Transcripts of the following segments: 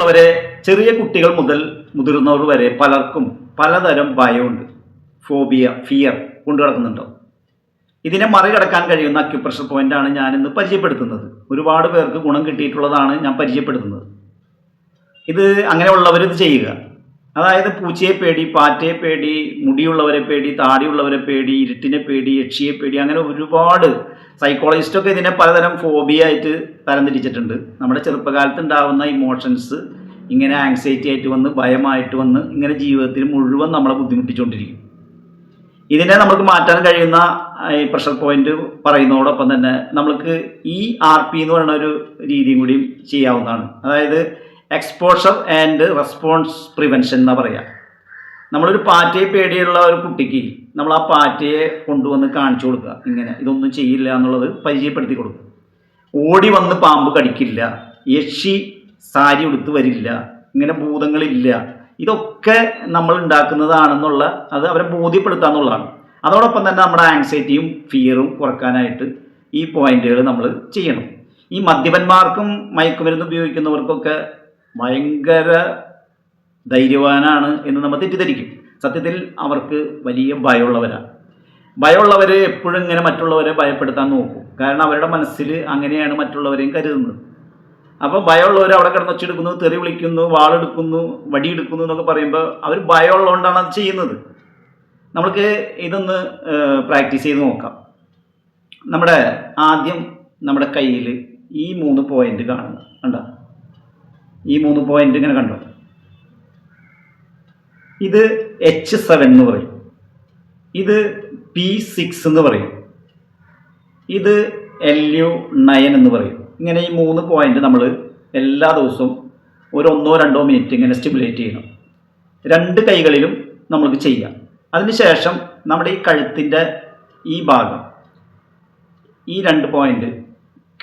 പ്രിയമുള്ളവരെ ചെറിയ കുട്ടികൾ മുതൽ മുതിർന്നവർ വരെ പലർക്കും പലതരം ഭയമുണ്ട്. ഫോബിയ ഫിയർ കൊണ്ടു കിടക്കുന്നുണ്ടോ ഇതിനെ മറികടക്കാൻ കഴിയുന്ന അക്യുപ്രഷർ പോയിന്റാണ് ഞാനിന്ന് പരിചയപ്പെടുത്തുന്നത്. ഒരുപാട് പേർക്ക് ഗുണം കിട്ടിയിട്ടുള്ളതാണ് ഞാൻ പരിചയപ്പെടുത്തുന്നത്. ഇത് അങ്ങനെയുള്ളവർ ഇത് ചെയ്യുക. അതായത് പൂച്ചയെ പേടി പാറ്റയെ പേടി മുടിയുള്ളവരെ പേടി താടിയുള്ളവരെ പേടി ഇരുട്ടിനെ പേടി യക്ഷിയെ പേടി അങ്ങനെ ഒരുപാട് സൈക്കോളജിസ്റ്റൊക്കെ ഇതിനെ പലതരം ഫോബിയ ആയിട്ട് തരംതിരിച്ചിട്ടുണ്ട്. നമ്മുടെ ചെറുപ്പകാലത്ത് ഉണ്ടാകുന്ന ഇമോഷൻസ് ഇങ്ങനെ ആങ്സൈറ്റി ആയിട്ട് വന്ന് ഭയമായിട്ട് വന്ന് ഇങ്ങനെ ജീവിതത്തിൽ മുഴുവൻ നമ്മളെ ബുദ്ധിമുട്ടിച്ചുകൊണ്ടിരിക്കും ഇതിനെ നമുക്ക് മാറ്റാൻ കഴിയുന്ന ഈ പ്രഷർ പോയിന്റ് പറയുന്നതോടൊപ്പം തന്നെ നമ്മൾക്ക് ഈ ആർ പി എന്ന് പറയുന്ന ഒരു രീതിയും കൂടിയും ചെയ്യാവുന്നതാണ്. അതായത് എക്സ്പോഷർ ആൻഡ് റെസ്പോൺസ് പ്രിവെൻഷൻ എന്നാ പറയുക നമ്മളൊരു പാറ്റയെ പേടിയുള്ള ഒരു കുട്ടിക്ക് നമ്മൾ ആ പാറ്റയെ കൊണ്ടുവന്ന് കാണിച്ചു കൊടുക്കുക. ഇങ്ങനെ. ഇതൊന്നും ചെയ്യില്ല എന്നുള്ളത് പരിചയപ്പെടുത്തി കൊടുക്കുക. ഓടി വന്ന് പാമ്പ് കടിക്കില്ല. യക്ഷി സാരി ഉടുത്ത് വരില്ല. ഇങ്ങനെ ഭൂതങ്ങളില്ല. ഇതൊക്കെ നമ്മൾ ഉണ്ടാക്കുന്നതാണെന്നുള്ള അത് അവരെ ബോധ്യപ്പെടുത്തുക എന്നുള്ളതാണ്. അതോടൊപ്പം തന്നെ നമ്മുടെ ആങ്സൈറ്റിയും ഫിയറും കുറക്കാനായിട്ട് ഈ പോയിന്റുകൾ നമ്മൾ ചെയ്യണം. ഈ മദ്യപന്മാർക്കും മയക്കുമരുന്ന് ഉപയോഗിക്കുന്നവർക്കൊക്കെ ഭയങ്കര ധൈര്യവാനാണ് എന്ന് നമ്മൾ തെറ്റിദ്ധരിക്കും. സത്യത്തിൽ അവർക്ക് വലിയ ഭയമുള്ളവരാണ് ഭയമുള്ളവർ എപ്പോഴും ഇങ്ങനെ മറ്റുള്ളവരെ ഭയപ്പെടുത്താൻ നോക്കും. കാരണം അവരുടെ മനസ്സിൽ അങ്ങനെയാണ് മറ്റുള്ളവരെയും കരുതുന്നത്. അപ്പോൾ ഭയമുള്ളവർ അവിടെ കിടന്ന് ഒച്ചെടുക്കുന്നു തെറി വിളിക്കുന്നു വാളെടുക്കുന്നു വടിയെടുക്കുന്നു എന്നൊക്കെ പറയുമ്പോൾ അവർ ഭയമുള്ളതുകൊണ്ടാണ് അത് ചെയ്യുന്നത്. നമുക്ക് ഇതൊന്ന് പ്രാക്ടീസ് ചെയ്ത് നോക്കാം. നമ്മുടെ ആദ്യം നമ്മുടെ കയ്യിൽ ഈ മൂന്ന് പോയിന്റ് കാണുന്നു. കണ്ടോ? ഈ മൂന്ന് പോയിന്റ് ഇങ്ങനെ കണ്ടോ? ഇത് എച്ച് സെവൻ എന്ന് പറയും. ഇത് പി സിക്സ് എന്ന് പറയും. ഇത് എൽ യു നയൻ എന്ന് പറയും. ഇങ്ങനെ ഈ മൂന്ന് പോയിന്റ് നമ്മൾ എല്ലാ ദിവസവും ഒരു ഒന്നോ രണ്ടോ മിനിറ്റ് ഇങ്ങനെ സ്റ്റിമുലേറ്റ് ചെയ്യണം. രണ്ട് കൈകളിലും നമ്മൾക്ക് ചെയ്യാം. അതിനുശേഷം നമ്മുടെ ഈ കഴുത്തിന്റെ ഈ ഭാഗം ഈ രണ്ട് പോയിന്റ്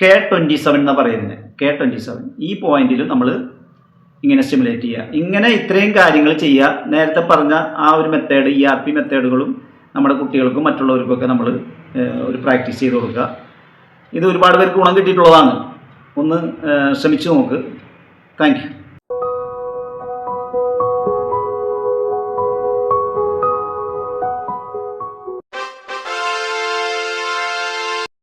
കെ ട്വന്റി സെവൻ എന്ന് പറയുന്നത് കെ ട്വന്റി സെവൻ ഈ പോയിന്റിൽ നമ്മൾ ഇങ്ങനെ സ്റ്റിമുലേറ്റ് ചെയ്യുക ഇങ്ങനെ ഇത്രയും കാര്യങ്ങൾ ചെയ്യുക നേരത്തെ പറഞ്ഞ ആ ഒരു മെത്തേഡ് ഈ ആർ പി മെത്തേഡുകളും നമ്മുടെ കുട്ടികൾക്കും മറ്റുള്ളവർക്കൊക്കെ നമ്മൾ ഒരു പ്രാക്ടീസ് ചെയ്ത് കൊടുക്കുക ഇത് ഒരുപാട് പേർക്ക് ഗുണം കിട്ടിയിട്ടുള്ളതാണ്. ഒന്ന് ശ്രമിച്ചു നോക്ക്. താങ്ക്